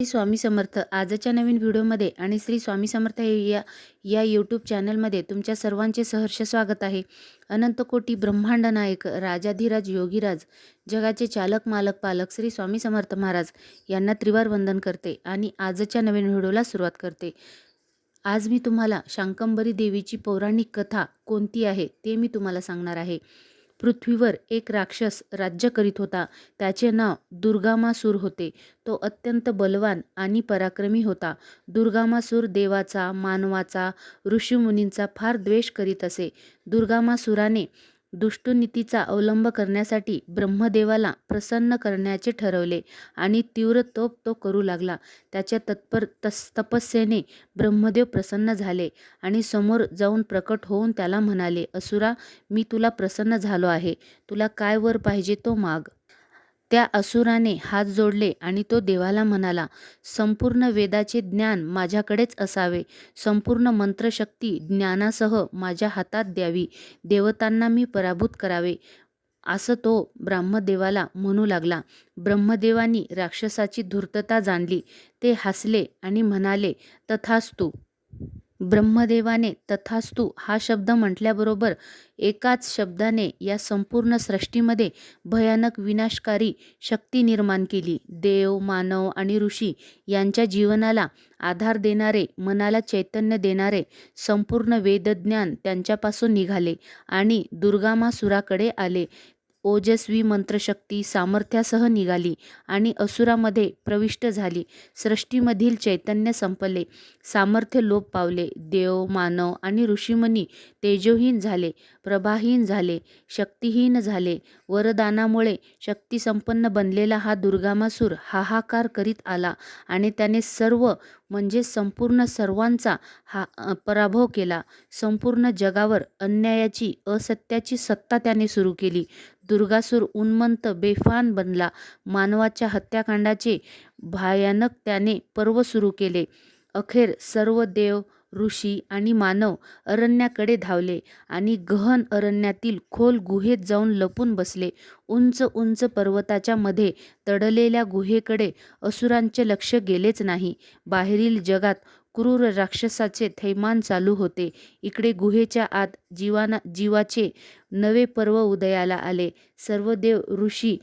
श्री स्वामी समर्थ. आजच्या नवीन व्हिडिओमध्ये आणि श्री स्वामी समर्थ हे या या यूट्यूब चॅनलमध्ये तुमच्या सर्वांचे सहर्ष स्वागत आहे. अनंत कोटी ब्रह्मांड नायक राजाधिराज योगीराज जगाचे चालक मालक पालक श्री स्वामी समर्थ महाराज यांना त्रिवार वंदन करते आणि आजच्या नवीन व्हिडिओला सुरुवात करते. आज मी तुम्हाला शांकंबरी देवीची पौराणिक कथा कोणती आहे ते मी तुम्हाला सांगणार आहे. पृथ्वीवर एक राक्षस राज्य करीत होता. त्याचे नाव दुर्गामासूर होते. तो अत्यंत बलवान आणि पराक्रमी होता. दुर्गामासूर देवाचा मानवाचा ऋषीमुनींचा फार द्वेष करीत असे. दुर्गामासुराने दुष्टनीतीचा अवलंब करण्यासाठी ब्रह्मदेवाला प्रसन्न करण्याचे ठरवले आणि तीव्र तोप तो करू लागला. त्याच्या तत्पर तस तपस्येने ब्रह्मदेव प्रसन्न झाले आणि समोर जाऊन प्रकट होऊन त्याला म्हणाले असुरा मी तुला प्रसन्न झालो आहे. तुला काय वर पाहिजे तो माग. त्या असुराने हात जोडले आणि तो देवाला म्हणाला संपूर्ण वेदाचे ज्ञान माझ्याकडेच असावे. संपूर्ण मंत्रशक्ती ज्ञानासह माझ्या हातात द्यावी. देवतांना मी पराभूत करावे. असं तो ब्रह्मदेवाला म्हणू लागला. ब्रह्मदेवानी राक्षसाची धूर्तता जाणली. ते हसले आणि म्हणाले तथास्तू ब्रह्मदेवाने तथास्तु हा शब्द म्हटल्याबरोबर एकाच शब्दाने या संपूर्ण सृष्टीमध्ये भयानक विनाशकारी शक्ती निर्माण केली. देव मानव आणि ऋषी यांच्या जीवनाला आधार देणारे मनाला चैतन्य देणारे संपूर्ण वेदज्ञान त्यांच्यापासून निघाले आणि दुर्गामासुराकडे आले. ओजस्वी मंत्रशक्ती सामर्थ्यासह निघाली आणि असुरामध्ये प्रविष्ट झाली. सृष्टीमधील चैतन्य संपले. सामर्थ्य लोप पावले. देव मानव आणि ऋषीमुनी तेजोहीन झाले प्रभाहीन झाले शक्तिहीन झाले. वरदानामुळे शक्तिसंपन्न बनलेला हा दुर्गामासूर हाहाकार करीत आला आणि त्याने सर्व म्हणजे संपूर्ण सर्वांचा हा पराभव केला. संपूर्ण जगावर अन्यायाची असत्याची सत्ता त्याने सुरू केली. दुर्गासूर उन्मंत बेफान बनला. मानवाच्या हत्याकांडाचे भयानक त्याने पर्व सुरू केले. अखेर सर्व देव ऋषी आणि मानव अरण्याकडे धावले आणि गहन अरण्यातील खोल गुहेत जाऊन लपून बसले. उंच उंच पर्वताच्या मध्ये तडलेल्या गुहेकडे असुरांचे लक्ष गेलेच नाही. बाहेरील जगात क्रूर राक्षसाचे थैमान चालू होते. इकडे गुहेच्या आत जीवाना जीवाचे नवे पर्व उदयाला आले. सर्व देव ऋषी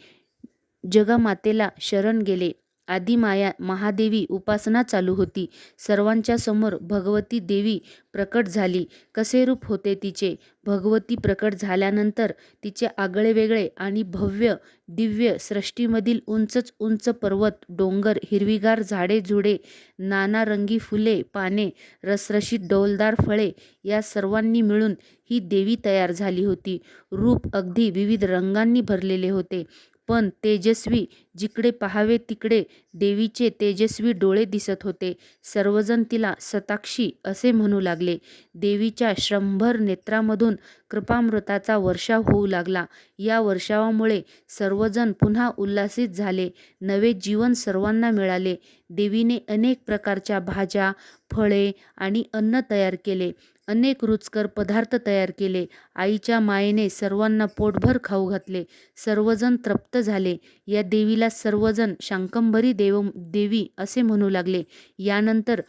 जगमातेला शरण गेले. आदिमाया महादेवी उपासना चालू होती. सर्वांच्या समोर भगवती देवी प्रकट झाली. कसे रूप होते तिचे? भगवती प्रकट झाल्यानंतर तिचे आगळे वेगळे आणि भव्य दिव्य सृष्टीमधील उंचच उंच पर्वत डोंगर हिरवीगार झाडे झुडे नानारंगी फुले पाने रसरशीत डौलदार फळे या सर्वांनी मिळून ही देवी तयार झाली होती. रूप अगदी विविध रंगांनी भरलेले होते. पण तेजस्वी जिकडे पहावे तिकडे देवीचे तेजस्वी डोळे दिसत होते. सर्वजण तिला सताक्षी असे म्हणू लागले. देवीच्या श्रंभर नेत्रामधून कृपामृताचा वर्षाव होऊ लागला. या वर्षावामुळे सर्वजण पुन्हा उल्हासित झाले. नवे जीवन सर्वांना मिळाले. देवीने अनेक प्रकारच्या भाज्या फळे आणि अन्न तयार केले. अनेक रुचकर पदार्थ तयार केले. आईच्या मायेने सर्वांना पोटभर खाऊ घातले. सर्वजण तृप्त झाले. या देवीला सर्वजण शांकंभरी देव देवी असे म्हणू लागले. यानंतर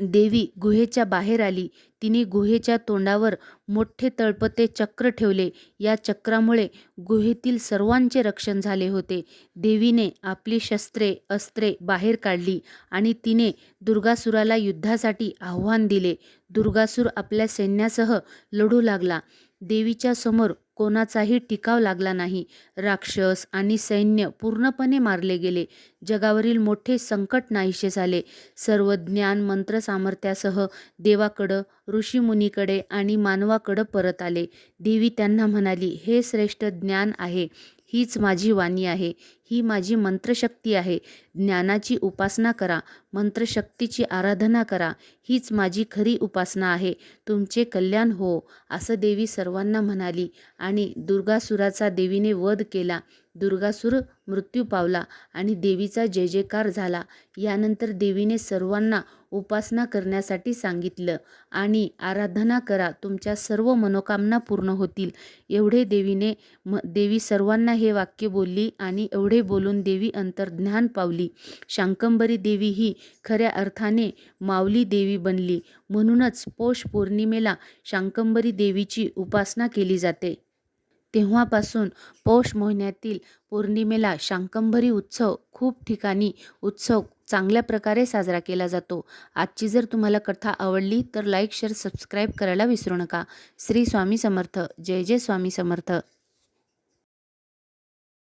देवी गुहेच्या बाहेर आली. तिने गुहेच्या तोंडावर मोठे तळपते चक्र ठेवले. या चक्रामुळे गुहेतील सर्वांचे रक्षण झाले होते. देवीने आपली शस्त्रे अस्त्रे बाहेर काढली आणि तिने दुर्गासुराला युद्धासाठी आव्हान दिले. दुर्गासूर आपल्या सैन्यासह लढू लागला. देवीच्या समोर कोणाचाही टिकाव लागला नाही. राक्षस आणि सैन्य पूर्णपणे मारले गेले. जगावरील मोठे संकट नाहीसे झाले. सर्व ज्ञान मंत्र सामर्थ्यासह देवाकडं ऋषीमुनीकडे आणि मानवाकडं परत आले. देवी त्यांना म्हणाली हे श्रेष्ठ ज्ञान आहे. हीच माझी वाणी आहे. ही माझी मंत्रशक्ती आहे. ज्ञानाची उपासना करा मंत्रशक्तीची आराधना करा हीच माझी खरी उपासना आहे. तुमचे कल्याण हो असं देवी सर्वांना म्हणाली आणि दुर्गासुराचा देवीने वध केला. दुर्गासूर मृत्यू पावला आणि देवीचा जय जयकार झाला. यानंतर देवीने सर्वांना उपासना करण्यासाठी सांगितलं आणि आराधना करा तुमच्या सर्व मनोकामना पूर्ण होतील. एवढे देवीने म देवी सर्वांना हे वाक्य बोलली आणि एवढे बोलून देवी अंतर्ज्ञान पावली. शांकंबरी देवी ही खऱ्या अर्थाने माऊली देवी बनली. म्हणूनच पौष पौर्णिमेला शांकंबरी देवीची उपासना केली जाते. तेव्हापासून पौष महिन्यातील पौर्णिमेला शांकंभरी उत्सव खूप ठिकाणी उत्सव चांगल्या प्रकारे साजरा केला जातो. आजची जर तुम्हाला कथा आवडली तर लाईक शेअर सबस्क्राईब करायला विसरू नका. श्री स्वामी समर्थ. जय जय स्वामी समर्थ.